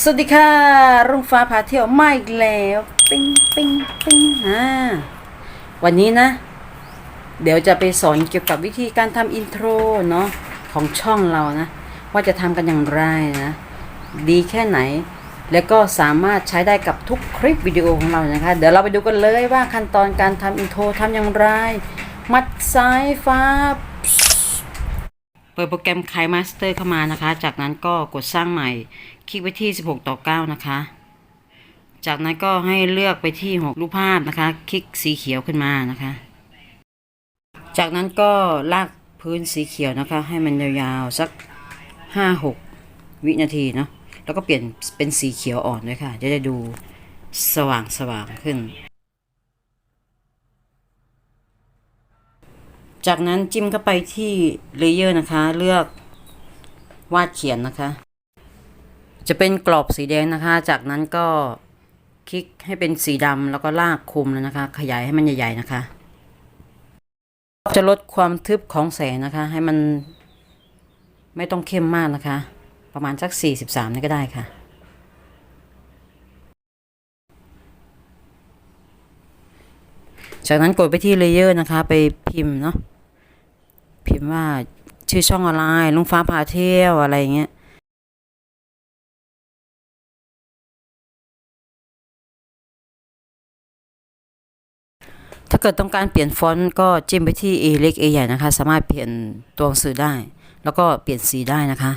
สวัสดีค่ะ รุ่งฟ้าพาเที่ยวมาอีกแล้ว ปิ้งปิ้งปิ้งอ่าวันนี้นะ เดี๋ยวจะไปสอนเกี่ยวกับวิธีการทำอินโทรเนาะของช่องเรานะ ว่าจะทำกันอย่างไรนะ ดีแค่ไหน แล้วก็สามารถใช้ได้กับทุกคลิปวิดีโอของเรานะคะ เดี๋ยวเราไปดูกันเลยว่าขั้นตอนการทำอินโทรทำอย่างไร มัดสายฟ้าเปิดโปรแกรม k i Master เข้ามานะคะ จากนั้นก็กดสร้างใหม่ ลิกไปที่ 16 ต่อ 9 นะคะ จากนั้นก็ให้เลือกไปที่ 6 รูปภาพนะคะ คลิกสีเขียวขึ้นมานะคะ จากนั้นก็ลากพื้นสีเขียวนะคะ ให้มันยาวๆสัก 5-6 วินาทีเนาะ แล้วก็เปลี่ยนเป็นสีเขียวอ่อนด้วยค่ะ จะได้ดูสว่างสว่างขึ้น จากนั้นจิ้มเข้าไปที่เลเยอร์นะคะ เลือกวาดเขียนนะคะ จะเป็นกรอบสีแดงนะคะ จากนั้นก็คลิกให้เป็นสีดำแล้วก็ลากคุมแล้วนะคะ ขยายให้มันใหญ่ ๆนะคะ จะลดความทึบของแสงนะคะ ให้มันไม่ต้องเข้มมากนะคะ ประมาณสัก 43 นี่ก็ได้ค่ะ จากนั้นกดไปที่เลเยอร์นะคะ ไปพิมพ์เนาะพิมพ์ว่าชื่อช่องอะไรลุงฟ้าพาเที่ยวอะไรอย่างเงี้ย เกิดต้องการเปลี่ยนฟอนต์ก็จิ้มไปที่ A เล็ก A ใหญ่นะคะ สามารถเปลี่ยนตัวหนังสือได้ แล้วก็เปลี่ยนสีได้นะคะ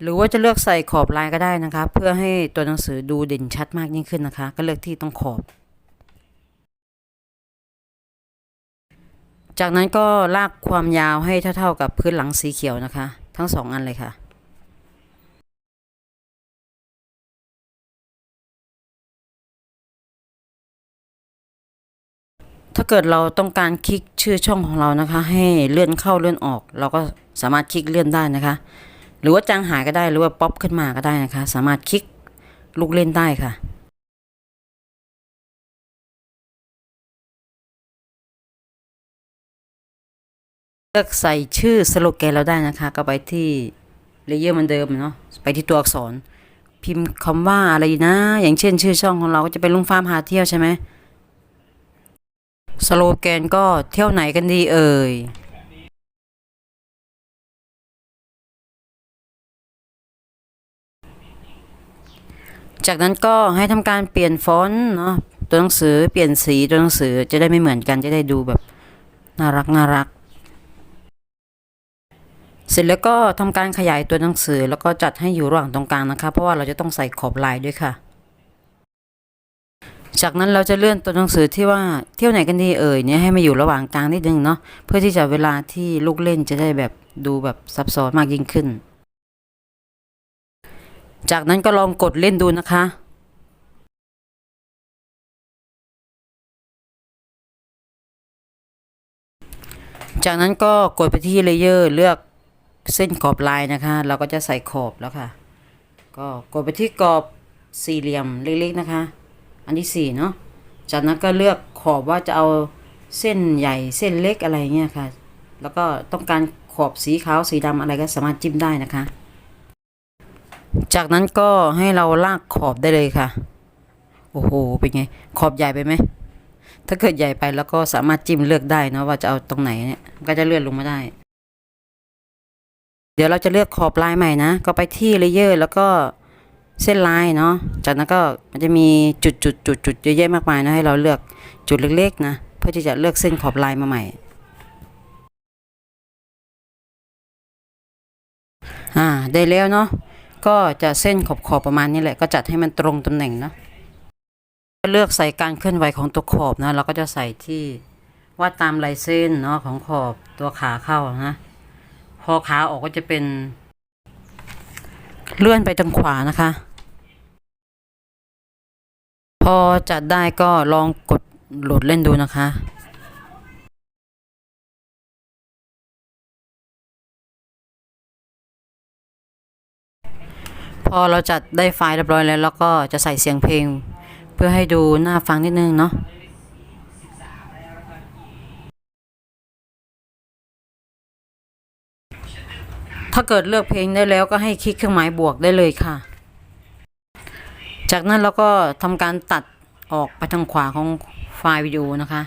หรือว่าจะเลือกใส่ขอบลายก็ได้นะคะ เพื่อให้ตัวหนังสือดูเด่นชัดมากยิ่งขึ้นนะคะ ก็เลือกที่ตรงขอบ จากนั้นก็ลากความยาวให้เท่าๆกับพื้นหลังสีเขียวนะคะ ทั้งสองอันเลยค่ะ ถ้าเกิดเราต้องการคลิกชื่อช่องของเรานะคะ ให้เลื่อนเข้าเลื่อนออก เราก็สามารถคลิกเลื่อนได้นะคะ หรือว่าจางหายก็ได้หรือว่าป๊อปขึ้นมาก็ได้นะคะ สามารถคลิกลูกเล่นได้ค่ะเลือกใส่ชื่อสโลแกนเราได้นะคะ ก็ไปที่เลเยอร์มือนเดิมเนาะไปที่ตัวอักษร พิมพ์คำว่าอะไรนะ อย่างเช่น ชื่อช่องของเราก็จะเป็นลุงฟาร์มหาเที่ยวใช่ไหม สโลแกนก็เที่ยวไหนกันดีเอ่ยจากนั้นก็ให้ทำการเปลี่ยนฟอนต์เนาะตัวหนังสือเปลี่ยนสีตัวหนังสือจะได้ไม่เหมือนกันจะได้ดูแบบน่ารักน่ารัก เสร็จแล้วก็ทำการขยายตัวหนังสือแล้วก็จัดให้อยู่ระหว่างตรงกลางนะคะ เพราะว่าเราจะต้องใส่ขอบลายด้วยค่ะ จากนั้นเราจะเลื่อนตัวหนังสือที่ว่าเที่ยวไหนกันดีเอ่ยเนี่ยให้มาอยู่ระหว่างกลางนิดนึงเนาะเพื่อที่จะเวลาที่ลูกเล่นจะได้แบบดูแบบซับซ้อนมากยิ่งขึ้น จากนั้นก็ลองกดเล่นดูนะคะ จากนั้นก็กดไปที่เลเยอร์เลือกเส้นขอบลายนะคะ เราก็จะใส่ขอบแล้วค่ะ ก็กดไปที่กรอบสี่เหลี่ยมเล็กๆนะคะ อันที่สี่เนาะจากนั้นก็เลือกขอบว่าจะเอาเส้นใหญ่เส้นเล็กอะไรเงี้ยค่ะ แล้วก็ต้องการขอบสีขาวสีดำอะไรก็สามารถจิ้มได้นะคะ จากนั้นก็ให้เราลากขอบได้เลยค่ะ โอ้โหเป็นไง ขอบใหญ่ไปไหมถ้าเกิดใหญ่ไปแล้วก็สามารถจิ้มเลือกได้เนาะว่าจะเอาตรงไหนเนี่ยมันก็จะเลื่อนลงมาได้ เดี๋ยวเราจะเลือกขอบลายใหม่นะ ก็ไปที่เลเยอร์แล้วก็ เส้นลายเนาะ จากนั้นก็มันจะมีจุดจุดจุดจุดเยอะแยะมากมายนะให้เราเลือกจุดเล็กๆนะเพื่อที่จะเลือกเส้นขอบลายมาใหม่อ่าได้แล้วเนาะก็จะเส้นขอบขอบๆประมาณนี้แหละก็จัดให้มันตรงตำแหน่งเนาะเลือกใส่การเคลื่อนไหวของตัวขอบนะเราก็จะใส่ที่วาดตามลายเส้นเนาะของขอบตัวขาเข้านะพอขาออกก็จะเป็นเลื่อนไปทางขวานะคะ พอจัดได้ก็ลองกดโหลดเล่นดูนะคะพอเราจัดได้ไฟล์เรียบร้อยแล้วเราก็จะใส่เสียงเพลง เพื่อให้ดูน่าฟังนิดนึงเนาะถ้าเกิดเลือกเพลงได้แล้วก็ให้คลิกเครื่องหมายบวกได้เลยค่ะ จากนั้นเราก็ทำการตัดออกไปทางขวาของไฟล์วิดีโอนะคะ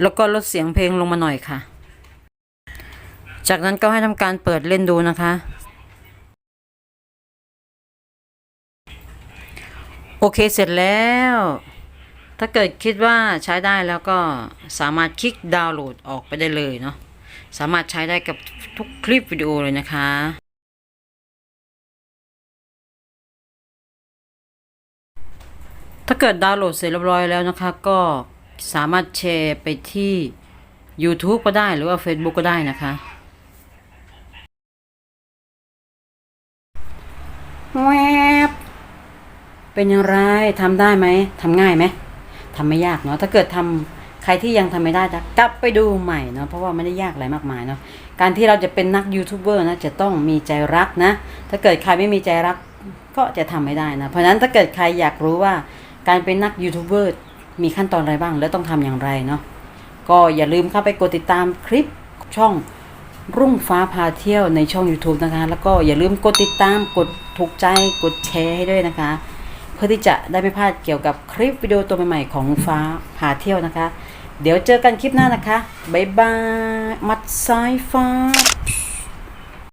แล้วก็ลดเสียงเพลงลงมาหน่อยค่ะ จากนั้นก็ให้ทำการเปิดเล่นดูนะคะ โอเคเสร็จแล้ว ถ้าเกิดคิดว่าใช้ได้แล้วก็สามารถคลิกดาวน์โหลดออกไปได้เลยเนาะ สามารถใช้ได้กับทุกคลิปวิดีโอเลยนะคะ ถ้าเกิดดาวน์โหลดเสร็จเรียบร้อยแล้วนะคะ ก็สามารถแชร์ไปที่ YouTube ก็ได้หรือว่า Facebook ก็ได้นะคะแวบเป็นอย่างไรทำได้ไหมทำง่ายไหมทำไม่ยากเนาะถ้าเกิดทำใครที่ยังทำไม่ได้จะกลับไปดูใหม่เนาะเพราะว่าไม่ได้ยากอะไรมากมายเนาะการที่เราจะเป็นนักยูทูบเบอร์นะจะต้องมีใจรักนะ ถ้าเกิดใครไม่มีใจรักก็จะทำไม่ได้นะ เพราะฉะนั้นถ้าเกิดใครอยากรู้ว่า การเป็นนักยูทูบเบอร์มีขั้นตอนอะไรบ้าง และต้องทำอย่างไรเนาะก็อย่าลืมเข้าไปกดติดตามคลิปช่องรุ่งฟ้าพาเที่ยวในช่อง YouTube นะคะ แล้วก็อย่าลืมกดติดตามกดถูกใจกดแชร์ให้ด้วยนะคะ เพื่อที่จะได้ไม่พลาดเกี่ยวกับคลิปวิดีโอตัวใหม่ๆของฟ้าพาเที่ยวนะคะ เดี๋ยวเจอกันคลิปหน้านะคะบ๊ายบายมัดสายฟ้า